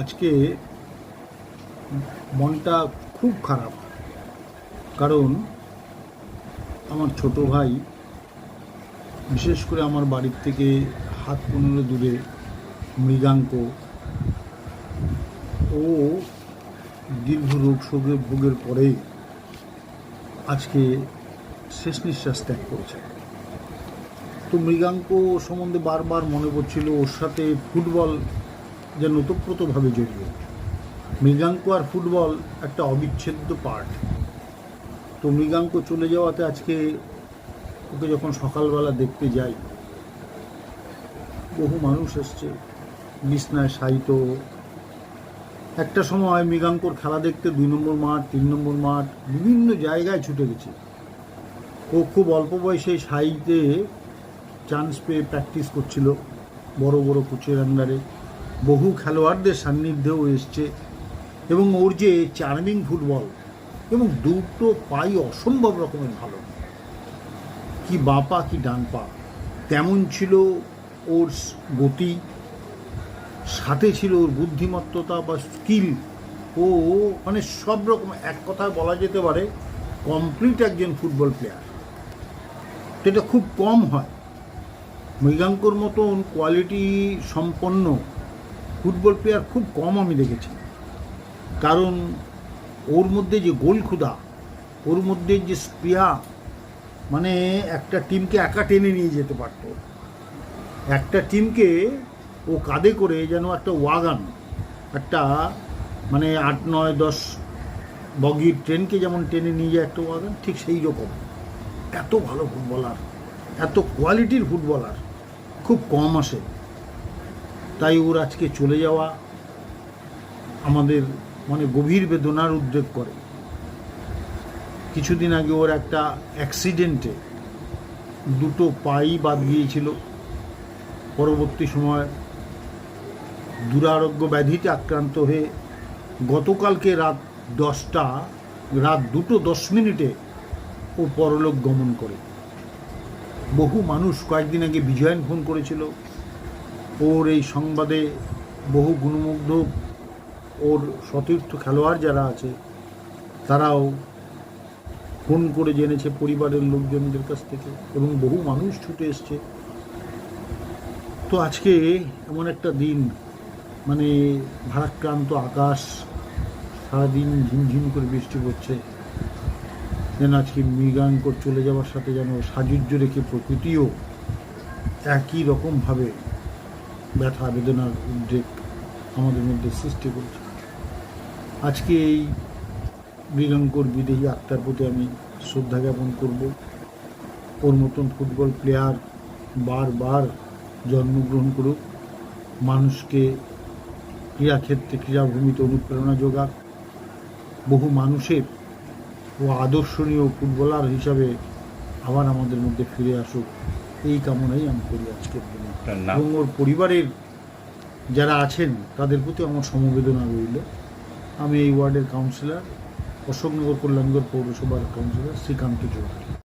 আজকে মনটা খুব খারাপ। কারণ আমার ছোট ভাই, বিশেষ করে আমার বাড়ির থেকে হাত পনেরো দূরে মৃগাঙ্ক, ও দীর্ঘ রোগ শোকে ভোগের পরে আজকে শেষ নিঃশ্বাস ত্যাগ করেছে। তো মৃগাঙ্ক সম্বন্ধে বারবার মনে পড়ছিল, ওর সাথে ফুটবল যেন ওতপ্রোতভাবে জড়িয়ে মৃগাঙ্ক আর ফুটবল একটা অবিচ্ছেদ্য পার্ট তো মৃগাঙ্ক চলে যাওয়াতে আজকে ওকে যখন সকালবেলা দেখতে যাই, বহু মানুষ এসছে, বিছনায় সাহিত্য একটা সময় মৃগাঙ্কর খেলা দেখতে দুই নম্বর মাঠ, তিন নম্বর মাঠ, বিভিন্ন জায়গায় ছুটে গেছে। ও খুব অল্প বয়সে সাইতে চান্স পেয়ে প্র্যাকটিস করছিল বড় বড় কোচের আন্ডারে বহু খেলোয়াড়দের সান্নিধ্যেও এসছে এবং ওর যে চার্মিং ফুটবল এবং দুটো পাই অসম্ভব রকমের ভালো। কি বাঁ পা কি ডান পা তেমন ছিল ওর গতি, সাথে ছিল ওর বুদ্ধিমত্ততা বা স্কিল ও মানে সব রকম, এক কথায় বলা যেতে পারে কমপ্লিট একজন ফুটবল প্লেয়ার এটা খুব কম হয়। মৃগাঙ্কর মতন কোয়ালিটি সম্পন্ন ফুটবল প্লেয়ার খুব কম আমি দেখেছি। কারণ ওর মধ্যে যে গোল ক্ষুধা ওর মধ্যে যে স্পৃহা মানে একটা টিমকে একা টেনে নিয়ে যেতে পারতো। একটা টিমকে ও কাঁধে করে যেন একটা ওয়াগান, একটা মানে আট, নয়, দশ বগির ট্রেনকে যেমন টেনে নিয়ে যায় একটা ওয়াগান, ঠিক সেই রকম। এত ভালো ফুটবলার, এত কোয়ালিটির ফুটবলার, খুব কম আসে। তাই ওর আজকে চলে যাওয়া আমাদের মানে গভীর বেদনার উদ্রেক করে। কিছুদিন আগে ওর একটা অ্যাক্সিডেন্টে দুটো পাই বাদ গিয়েছিল। পরবর্তী সময় দুরারোগ্য ব্যাধিতে আক্রান্ত হয়ে গতকালকে রাত দশটা, রাত দুটো দশ মিনিটে ও পরলোক গমন করে। বহু মানুষ কয়েকদিন আগে বিজয়ন ফোন করেছিল। ওর এই সংবাদে বহু গুণমুগ্ধ ওর সতীর্থ খেলোয়াড় যারা আছে, তারাও ফোন করে জেনেছে পরিবারের লোকজনদের কাছ থেকে এবং বহু মানুষ ছুটে এসছে। তো আজকে এমন একটা দিন মানে ভারাক্রান্ত আকাশ, সারাদিন ঝিমঝিম করে বৃষ্টি পড়ছে। যেন আজকে মৃগাঙ্কর চলে যাওয়ার সাথে যেন সাজুজ্য রেখে প্রকৃতিও একই রকমভাবে ব্যথা বেদনার উদ্রেক আমাদের মধ্যে সৃষ্টি করছে। আজকে এই মৃগাঙ্কর বিদেহী আত্মার প্রতি আমি শ্রদ্ধা জ্ঞাপন করব। ওর মতন ফুটবল প্লেয়ার বারবার জন্মগ্রহণ করুক। মানুষকে ক্রীড়াক্ষেত্রে ক্রীড়াভূমিতে অনুপ্রেরণা যোগাক। বহু মানুষের ও আদর্শনীয় ফুটবলার হিসাবে আবার আমাদের মধ্যে ফিরে আসুক। এই কামনাই আমি করি আজকের দিনে। এবং ওর পরিবারের যারা আছেন তাদের প্রতি আমার সমবেদনা রইল। আমি এই ওয়ার্ডের কাউন্সিলর অশোকনগর কল্যাণগড় পৌরসভার কাউন্সিলর শ্রীকান্ত চৌধুরী।